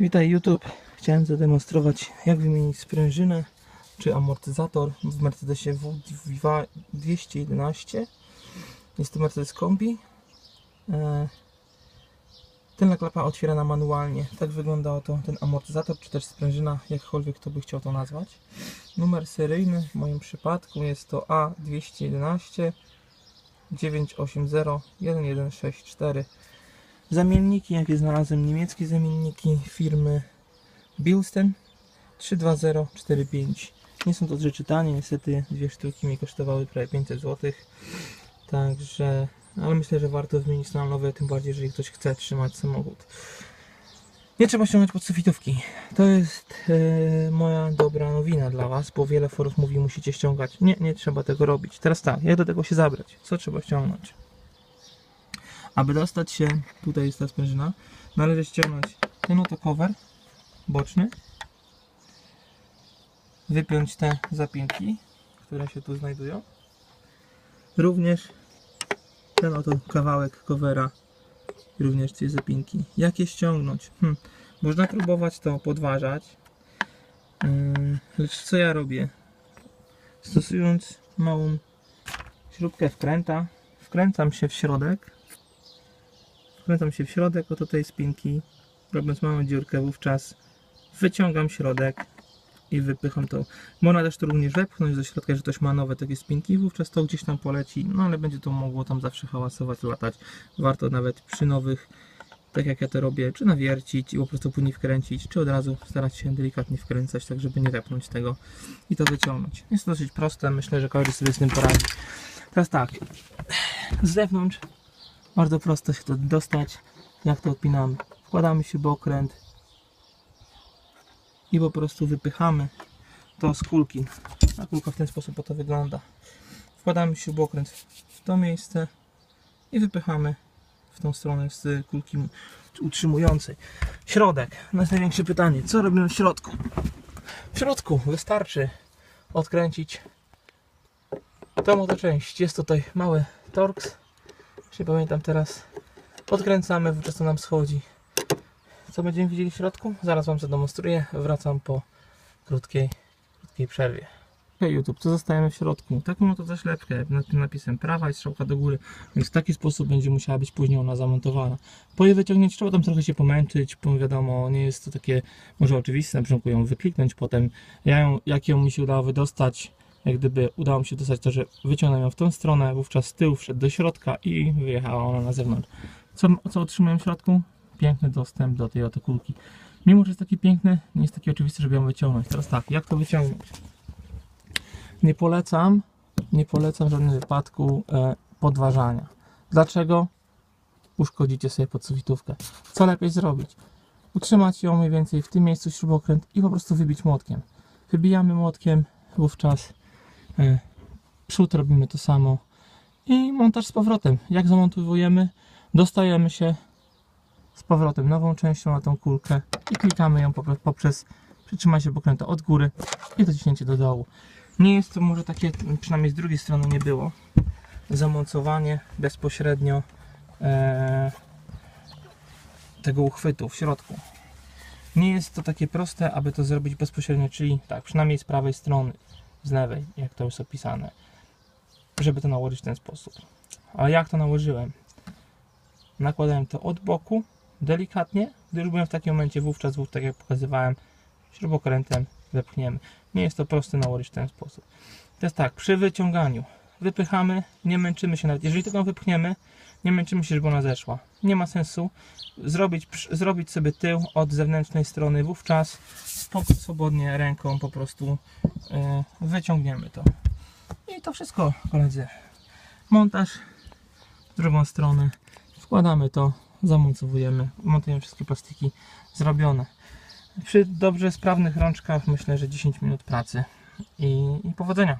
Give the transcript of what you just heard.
Witaj YouTube. Chciałem zademonstrować jak wymienić sprężynę czy amortyzator w Mercedesie W 211. Jest to Mercedes Kombi. E, Tylna klapa otwierana manualnie. Tak wygląda oto ten amortyzator czy też sprężyna, jakkolwiek to by chciał to nazwać. Numer seryjny w moim przypadku jest to A211 980 1164. Zamienniki, jakie znalazłem, niemieckie zamienniki firmy Bilsten 32045. Nie są to rzeczy tanie, niestety dwie sztuki mi kosztowały prawie 500 zł. Także, ale myślę, że warto wymienić na nowe, tym bardziej, jeżeli ktoś chce trzymać samochód. Nie trzeba ściągać podsufitówki. To jest e, moja dobra nowina dla Was, bo wiele forów mówi, musicie ściągać. Nie, nie trzeba tego robić. Teraz tak, jak do tego się zabrać? Co trzeba ściągnąć? Aby dostać się, tutaj jest ta sprężyna, należy ściągnąć ten oto cover boczny, wypiąć te zapinki, które się tu znajdują. Również ten oto kawałek covera, również te zapinki. Jak je ściągnąć? Hm. Można próbować to podważać, Yy, lecz co ja robię? Stosując małą śrubkę wkręta, wkręcam się w środek wkręcam się w środek oto tej spinki, robiąc małą dziurkę, wówczas wyciągam środek i wypycham to. Można też to również wepchnąć do środka, że ktoś ma nowe takie spinki, wówczas to gdzieś tam poleci, no ale będzie to mogło tam zawsze hałasować, latać. Warto nawet przy nowych, tak jak ja to robię, czy nawiercić i po prostu później wkręcić, czy od razu starać się delikatnie wkręcać, tak żeby nie wepchnąć tego i to wyciągnąć. Jest to dosyć proste, myślę, że każdy sobie z tym poradzi. Teraz tak, z zewnątrz bardzo prosto się to dostać. Jak to odpinamy? Wkładamy śrubokręt i po prostu wypychamy to z kulki. A kulka w ten sposób oto wygląda. Wkładamy śrubokręt w to miejsce i wypychamy w tą stronę z kulki utrzymującej. Środek. To jest największe pytanie. Co robimy w środku? W środku wystarczy odkręcić tą oto część. Jest tutaj mały torx jeśli pamiętam teraz, podkręcamy, wówczas to nam schodzi. Co będziemy widzieli w środku? Zaraz Wam zademonstruję. Wracam po krótkiej, krótkiej przerwie. YouTube, co zostajemy w środku? Taką oto zaślepkę nad tym napisem prawa i strzałka do góry, więc w taki sposób będzie musiała być później ona zamontowana. Po jej wyciągnięciu trzeba tam trochę się pomęczyć, bo wiadomo, nie jest to takie może oczywiste, na początku ją wykliknąć, potem ja ją, jak ją mi się udało wydostać, jak gdyby udało mi się dostać to, że wyciągnąłem ją w tą stronę, wówczas tył wszedł do środka i wyjechała ona na zewnątrz. Co, co otrzymuję w środku? Piękny dostęp do tej oto kulki. Mimo, że jest taki piękny, nie jest taki oczywisty, żeby ją wyciągnąć. Teraz tak, jak to wyciągnąć? Nie polecam, nie polecam w żadnym wypadku e, podważania. Dlaczego? Uszkodzicie sobie podsufitówkę. Co lepiej zrobić? Utrzymać ją mniej więcej w tym miejscu śrubokręt i po prostu wybić młotkiem. Wybijamy młotkiem, wówczas Przód robimy to samo. I montaż z powrotem. Jak zamontowujemy, dostajemy się z powrotem nową częścią na tą kulkę i klikamy ją poprzez, poprzez przytrzymaj się pokręta od góry i dociśnięcie do dołu. Nie jest to może takie, przynajmniej z drugiej strony nie było, zamocowanie bezpośrednio e, tego uchwytu w środku. Nie jest to takie proste, aby to zrobić bezpośrednio, czyli tak, przynajmniej z prawej strony z lewej, jak to jest opisane, żeby to nałożyć w ten sposób. Ale jak to nałożyłem? Nakładałem to od boku, delikatnie, gdy już byłem w takim momencie, wówczas, wówczas tak jak pokazywałem, śrubokrętem wepchniemy. Nie jest to proste nałożyć w ten sposób. Teraz tak, przy wyciąganiu wypychamy, nie męczymy się nawet, jeżeli tylko wypchniemy, nie męczymy się, żeby ona zeszła. Nie ma sensu zrobić, zrobić sobie tył od zewnętrznej strony, wówczas swobodnie ręką po prostu yy, wyciągniemy to. I to wszystko, koledzy. Montaż w drugą stronę. Wkładamy to, zamontowujemy, montujemy wszystkie plastiki zrobione. Przy dobrze sprawnych rączkach myślę, że 10 minut pracy i, i powodzenia.